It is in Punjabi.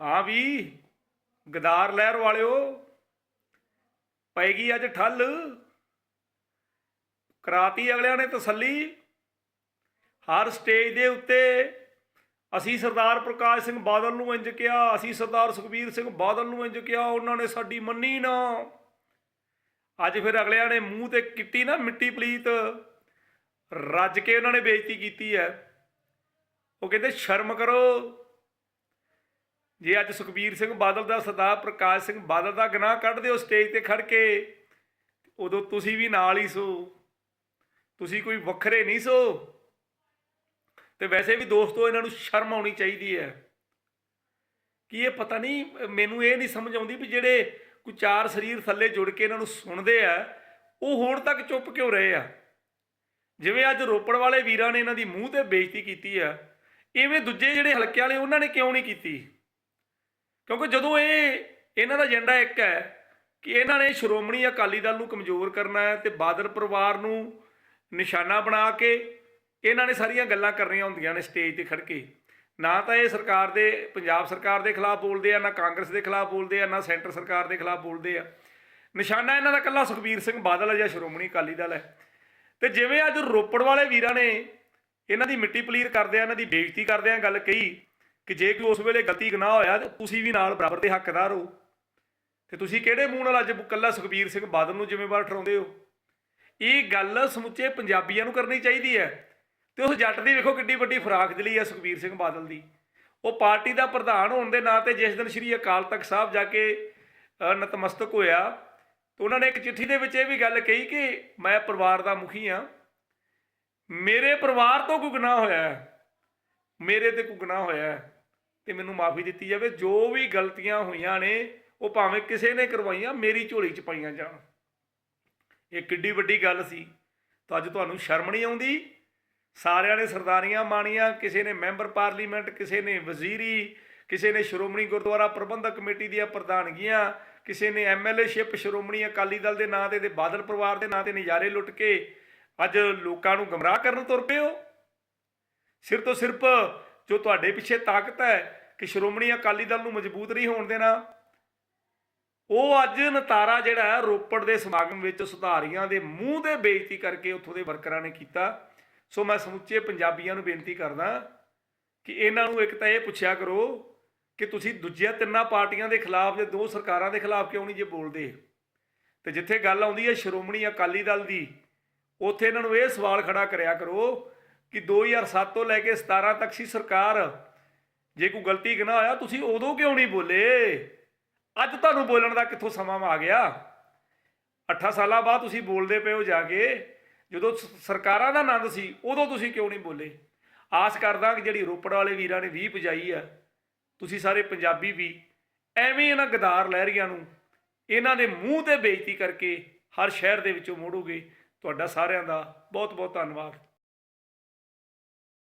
ਹਾਂ ਵੀ, ਗਦਾਰ ਲਹਿਰ ਵਾਲਿਓ, ਪੈਗੀ ਅੱਜ ਠੱਲ। ਕਰਾਤੀ ਅਗਲਿਆਂ ਨੇ ਤਸੱਲੀ। ਹਰ ਸਟੇਜ ਦੇ ਉੱਤੇ ਅਸੀਂ ਸਰਦਾਰ ਪ੍ਰਕਾਸ਼ ਸਿੰਘ ਬਾਦਲ ਨੂੰ ਇੰਜ ਕਿਹਾ, ਅਸੀਂ ਸਰਦਾਰ ਸੁਖਬੀਰ ਸਿੰਘ ਬਾਦਲ ਨੂੰ ਇੰਜ ਕਿਹਾ, ਉਹਨਾਂ ਨੇ ਸਾਡੀ ਮੰਨੀ ਨਾ। ਅੱਜ ਫਿਰ ਅਗਲਿਆਂ ਨੇ ਮੂੰਹ ਤੇ ਕੀਤੀ ਨਾ ਮਿੱਟੀ ਪਲੀਤ, ਰੱਜ ਕੇ ਉਹਨਾਂ ਨੇ ਬੇਇੱਜ਼ਤੀ ਕੀਤੀ ਹੈ। ਉਹ ਕਹਿੰਦੇ, ਸ਼ਰਮ ਕਰੋ। ਜੇ ਅੱਜ ਸੁਖਬੀਰ ਸਿੰਘ ਬਾਦਲ ਦਾ ਸਰਦਾਰ ਪ੍ਰਕਾਸ਼ ਸਿੰਘ ਬਾਦਲ ਦਾ ਗਨਾਹ ਕੱਢਦੇ ਹੋ ਸਟੇਜ ਤੇ ਖੜ ਕੇ, ਉਦੋਂ ਤੁਸੀਂ ਵੀ ਨਾਲ ਹੀ ਸੋ। ਤੁਸੀਂ ਕੋਈ ਵੱਖਰੇ ਨਹੀਂ ਸੋ। ਤੇ ਵੈਸੇ ਵੀ ਦੋਸਤੋ, ਇਹਨਾਂ ਨੂੰ ਸ਼ਰਮ ਆਉਣੀ ਚਾਹੀਦੀ ਹੈ। ਕਿ ਇਹ ਪਤਾ ਨਹੀਂ, ਮੈਨੂੰ ਇਹ ਨਹੀਂ ਸਮਝ ਆਉਂਦੀ ਵੀ ਜਿਹੜੇ ਕੋਈ ਚਾਰ ਸਰੀਰ ਥੱਲੇ ਜੁੜ ਕੇ ਇਹਨਾਂ ਨੂੰ ਸੁਣਦੇ ਆ, ਉਹ ਹੁਣ ਤੱਕ ਚੁੱਪ ਕਿਉਂ ਰਹੇ ਆ? ਜਿਵੇਂ ਅੱਜ ਰੋਪੜ ਵਾਲੇ ਵੀਰਾਂ ਨੇ ਇਹਨਾਂ ਦੀ ਮੂੰਹ ਤੇ ਬੇਇੱਜ਼ਤੀ ਕੀਤੀ ਆ, ਇਵੇਂ ਦੂਜੇ ਜਿਹੜੇ ਹਲਕੇ ਵਾਲੇ, ਉਹਨਾਂ ਨੇ ਕਿਉਂ ਨਹੀਂ ਕੀਤੀ? ਕਿਉਂਕਿ ਜਦੋਂ ਇਹ ਇਹਨਾਂ ਦਾ ਏਜੰਡਾ ਇੱਕ ਹੈ ਕਿ ਇਹਨਾਂ ਨੇ ਸ਼੍ਰੋਮਣੀ ਅਕਾਲੀ ਦਲ ਨੂੰ ਕਮਜ਼ੋਰ ਕਰਨਾ ਹੈ ਤੇ ਬਾਦਲ ਪਰਿਵਾਰ ਨੂੰ ਨਿਸ਼ਾਨਾ ਬਣਾ ਕੇ ਇਹਨਾਂ ਨੇ ਸਾਰੀਆਂ ਗੱਲਾਂ ਕਰਨੀਆਂ ਹੁੰਦੀਆਂ ਨੇ ਸਟੇਜ ਤੇ ਖੜ ਕੇ। ਨਾ ਤਾਂ ਇਹ ਸਰਕਾਰ ਦੇ, ਪੰਜਾਬ ਸਰਕਾਰ ਦੇ ਖਿਲਾਫ ਬੋਲਦੇ ਆ, ਨਾ ਕਾਂਗਰਸ ਦੇ ਖਿਲਾਫ ਬੋਲਦੇ ਆ, ਨਾ ਸੈਂਟਰ ਸਰਕਾਰ ਦੇ ਖਿਲਾਫ ਬੋਲਦੇ ਆ। ਨਿਸ਼ਾਨਾ ਇਹਨਾਂ ਦਾ ਕੱਲਾ ਸੁਖਬੀਰ ਸਿੰਘ ਬਾਦਲ ਹੈ ਜਾਂ ਸ਼੍ਰੋਮਣੀ ਅਕਾਲੀ ਦਲ ਹੈ। ਤੇ ਜਿਵੇਂ ਅੱਜ ਰੋਪੜ ਵਾਲੇ ਵੀਰਾਂ ਨੇ ਇਹਨਾਂ ਦੀ ਮਿੱਟੀ ਪਲੀਰ ਕਰਦੇ ਆ, ਇਹਨਾਂ ਦੀ ਬੇਇੱਜ਼ਤੀ ਕਰਦੇ ਆ ਗੱਲ ਕਹੀ ਕਿ ਜੇ ਕੋਈ ਉਸ ਵੇਲੇ ਗਲਤੀ ਗੁਨਾਹ ਹੋਇਆ ਤੇ ਤੁਸੀਂ ਵੀ ਨਾਲ ਬਰਾਬਰ ਦੇ ਹੱਕਦਾਰ ਹੋ। ਤੇ ਤੁਸੀਂ ਕਿਹੜੇ ਮੂੰਹ ਨਾਲ ਅੱਜ ਕੱਲਾ ਸੁਖਬੀਰ ਸਿੰਘ ਬਾਦਲ ਨੂੰ ਜ਼ਿੰਮੇਵਾਰ ਠਹਿਰਾਉਂਦੇ ਹੋ? ਇਹ ਗੱਲ ਸਮੁੱਚੇ ਪੰਜਾਬੀਆਂ ਨੂੰ ਕਰਨੀ ਚਾਹੀਦੀ ਹੈ। ਤੇ ਉਸ ਜੱਟ ਦੀ ਵੇਖੋ ਕਿੱਡੀ ਵੱਡੀ ਫਰਾਕ ਦਿਲੀ ਹੈ ਸੁਖਬੀਰ ਸਿੰਘ ਬਾਦਲ ਦੀ। ਉਹ ਪਾਰਟੀ ਦਾ ਪ੍ਰਧਾਨ ਹੋਣ ਦੇ ਨਾਂ ਤੇ ਜਿਸ ਦਿਨ ਸ੍ਰੀ ਅਕਾਲ ਤਖਤ ਸਾਹਿਬ ਜਾ ਕੇ ਨਤਮਸਤਕ ਹੋਇਆ, ਤੇ ਉਹਨਾਂ ਨੇ ਇੱਕ ਚਿੱਠੀ ਦੇ ਵਿੱਚ ਇਹ ਵੀ ਗੱਲ ਕਹੀ ਕਿ ਮੈਂ ਪਰਿਵਾਰ ਦਾ ਮੁਖੀ ਹਾਂ। ਮੇਰੇ ਪਰਿਵਾਰ ਤੋਂ ਕੋਈ ਗੁਨਾਹ ਹੋਇਆ ਹੈ। ਮੇਰੇ ਤੇ ਕੋਈ ਗੁਨਾਹ ਹੋਇਆ ਹੈ। ਤੇ ਮੈਨੂੰ ਮਾਫੀ ਦਿੱਤੀ ਜਾਵੇ, ਜੋ ਵੀ ਗਲਤੀਆਂ ਹੋਈਆਂ ਨੇ, ਉਹ ਭਾਵੇਂ ਕਿਸੇ ਨੇ ਕਰਵਾਈਆਂ, ਮੇਰੀ ਝੋਲੀ 'ਚ ਪਾਈਆਂ ਜਾਣ। ਇਹ ਕਿੱਡੀ ਵੱਡੀ ਗੱਲ ਸੀ। ਤਾਂ ਅੱਜ ਤੁਹਾਨੂੰ ਸ਼ਰਮ ਨਹੀਂ ਆਉਂਦੀ? ਸਾਰਿਆਂ ਨੇ ਸਰਦਾਰੀਆਂ ਮਾਣੀਆਂ, ਕਿਸੇ ਨੇ ਮੈਂਬਰ ਪਾਰਲੀਮੈਂਟ, ਕਿਸੇ ਨੇ ਵਜ਼ੀਰੀ, ਕਿਸੇ ਨੇ ਸ਼੍ਰੋਮਣੀ ਗੁਰਦੁਆਰਾ ਪ੍ਰਬੰਧਕ ਕਮੇਟੀ ਦੀਆਂ ਪ੍ਰਧਾਨਗੀਆਂ, ਕਿਸੇ ਨੇ ਐਮਐਲਏ ਸ਼ਿਪ ਸ਼੍ਰੋਮਣੀ ਅਕਾਲੀ ਦਲ ਦੇ ਨਾਂ ਤੇ ਤੇ ਬਾਦਲ ਪਰਿਵਾਰ ਦੇ ਨਾਂ ਤੇ ਨਜ਼ਾਰੇ ਲੁੱਟ ਕੇ ਅੱਜ ਲੋਕਾਂ ਨੂੰ ਗਮਰਾਹ ਕਰਨ ਤੁਰ ਪਏ ਹੋ? ਸਿਰ ਤੋਂ ਸਿਰਫ ਜੋ ਤੁਹਾਡੇ ਪਿੱਛੇ ਤਾਕਤ ਹੈ ਕਿ ਸ਼੍ਰੋਮਣੀ ਅਕਾਲੀ ਦਲ ਨੂੰ ਮਜ਼ਬੂਤ ਨਹੀਂ ਹੋਣ ਦੇਣਾ। ਉਹ ਅੱਜ ਨਤਾਰਾ ਜਿਹੜਾ ਹੈ, ਰੋਪੜ ਦੇ ਸਮਾਗਮ ਵਿੱਚ ਸੁਧਾਰੀਆਂ ਦੇ ਮੂੰਹ ਦੇ ਬੇਇੱਜ਼ਤੀ ਕਰਕੇ ਉੱਥੋਂ ਦੇ ਵਰਕਰਾਂ ਨੇ ਕੀਤਾ। ਸੋ ਮੈਂ ਸਮੁੱਚੇ ਪੰਜਾਬੀਆਂ ਨੂੰ ਬੇਨਤੀ ਕਰਦਾ ਕਿ ਇਹਨਾਂ ਨੂੰ ਇੱਕ ਤਾਂ ਇਹ ਪੁੱਛਿਆ ਕਰੋ ਕਿ ਤੁਸੀਂ ਦੂਜੀਆਂ ਤਿੰਨਾਂ ਪਾਰਟੀਆਂ ਦੇ ਖਿਲਾਫ ਜਾਂ ਦੋ ਸਰਕਾਰਾਂ ਦੇ ਖਿਲਾਫ ਕਿਉਂ ਨਹੀਂ ਜੇ ਬੋਲਦੇ? ਤੇ ਜਿੱਥੇ ਗੱਲ ਆਉਂਦੀ ਹੈ ਸ਼੍ਰੋਮਣੀ ਅਕਾਲੀ ਦਲ ਦੀ, ਉੱਥੇ ਇਹਨਾਂ ਨੂੰ ਇਹ ਸਵਾਲ ਖੜਾ ਕਰਿਆ ਕਰੋ ਕਿ 2007 ਤੋਂ ਲੈ ਕੇ 17 ਤੱਕ ਸੀ ਸਰਕਾਰ ਜੇ ਕੋਈ ਗਲਤੀ ਗੁਨਾਹ ਹੋਇਆ ਤੁਸੀਂ ਉਦੋਂ ਕਿਉਂ ਨਹੀਂ ਬੋਲੇ? ਅੱਜ ਤੁਹਾਨੂੰ ਬੋਲਣ ਦਾ ਕਿੱਥੋਂ ਸਮਾਂ ਆ ਗਿਆ? 8 ਸਾਲਾਂ ਬਾਅਦ ਤੁਸੀਂ ਬੋਲਦੇ ਪਏ ਹੋ ਜਾ ਕੇ, ਜਦੋਂ ਸਰਕਾਰਾਂ ਦਾ ਆਨੰਦ ਸੀ, ਉਦੋਂ ਤੁਸੀਂ ਕਿਉਂ ਨਹੀਂ ਬੋਲੇ? ਆਸ ਕਰਦਾ ਕਿ ਜਿਹੜੀ ਰੋਪੜ ਵਾਲੇ ਵੀਰਾਂ ਨੇ 20 ਪਜਾਈ ਆ, ਤੁਸੀਂ ਸਾਰੇ ਪੰਜਾਬੀ ਵੀ ਐਵੇਂ ਇਹਨਾਂ ਗਦਾਰ ਲਹਿਰੀਆਂ ਨੂੰ ਇਹਨਾਂ ਦੇ ਮੂੰਹ ਤੇ ਬੇਇੱਜ਼ਤੀ ਕਰਕੇ ਹਰ ਸ਼ਹਿਰ ਦੇ ਵਿੱਚੋਂ ਮੋੜੋਗੇ। ਤੁਹਾਡਾ ਸਾਰਿਆਂ ਦਾ ਬਹੁਤ ਬਹੁਤ ਧੰਨਵਾਦ।